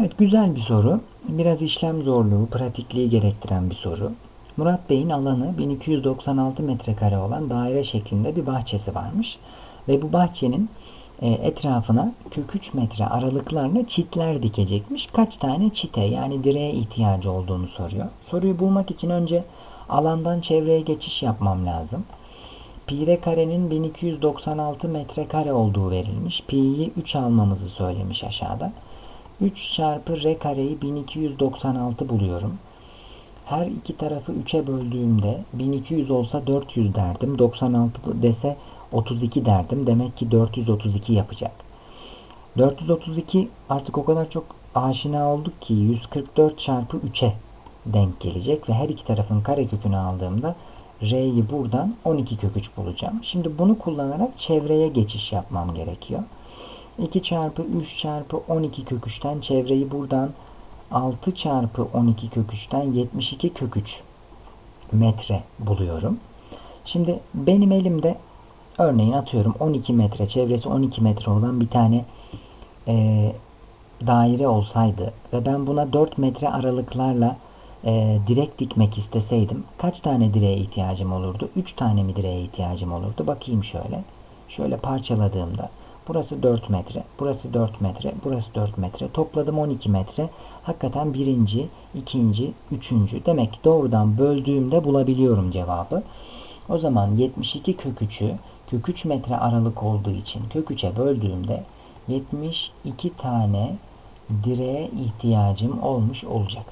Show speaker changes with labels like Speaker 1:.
Speaker 1: Evet güzel bir soru. Biraz işlem zorluğu, pratikliği gerektiren bir soru. Murat Bey'in alanı 1296 metrekare olan daire şeklinde bir bahçesi varmış. Ve bu bahçenin e, etrafına 43 metre aralıklarla çitler dikecekmiş. Kaç tane çite yani direğe ihtiyacı olduğunu soruyor. Soruyu bulmak için önce alandan çevreye geçiş yapmam lazım. Pi r karenin 1296 metrekare olduğu verilmiş. Pi'yi 3 almamızı söylemiş aşağıda. 3 çarpı r kareyi 1296 buluyorum. Her iki tarafı 3'e böldüğümde 1200 olsa 400 derdim. 96 dese 32 derdim. Demek ki 432 yapacak. 432 artık o kadar çok aşina olduk ki 144 çarpı 3'e denk gelecek ve her iki tarafın karekökünü aldığımda R'yi buradan 12 kök 3 bulacağım. Şimdi bunu kullanarak çevreye geçiş yapmam gerekiyor. 2 çarpı 3 çarpı 12 kök 3'ten çevreyi buradan 6 çarpı 12 kök 3'ten 72 kök 3 metre buluyorum. Şimdi benim elimde örneğin atıyorum 12 metre çevresi 12 metre olan bir tane e, daire olsaydı ve ben buna 4 metre aralıklarla e, direk dikmek isteseydim kaç tane direğe ihtiyacım olurdu? 3 tane mi direğe ihtiyacım olurdu? Bakayım şöyle. Şöyle parçaladığımda burası 4 metre, burası 4 metre, burası 4 metre. Topladım 12 metre. Hakikaten birinci, ikinci, üçüncü. Demek ki doğrudan böldüğümde bulabiliyorum cevabı. O zaman 72 kök 3'ü kök 3 metre aralık olduğu için kök 3'e böldüğümde 72 tane direğe ihtiyacım olmuş olacak.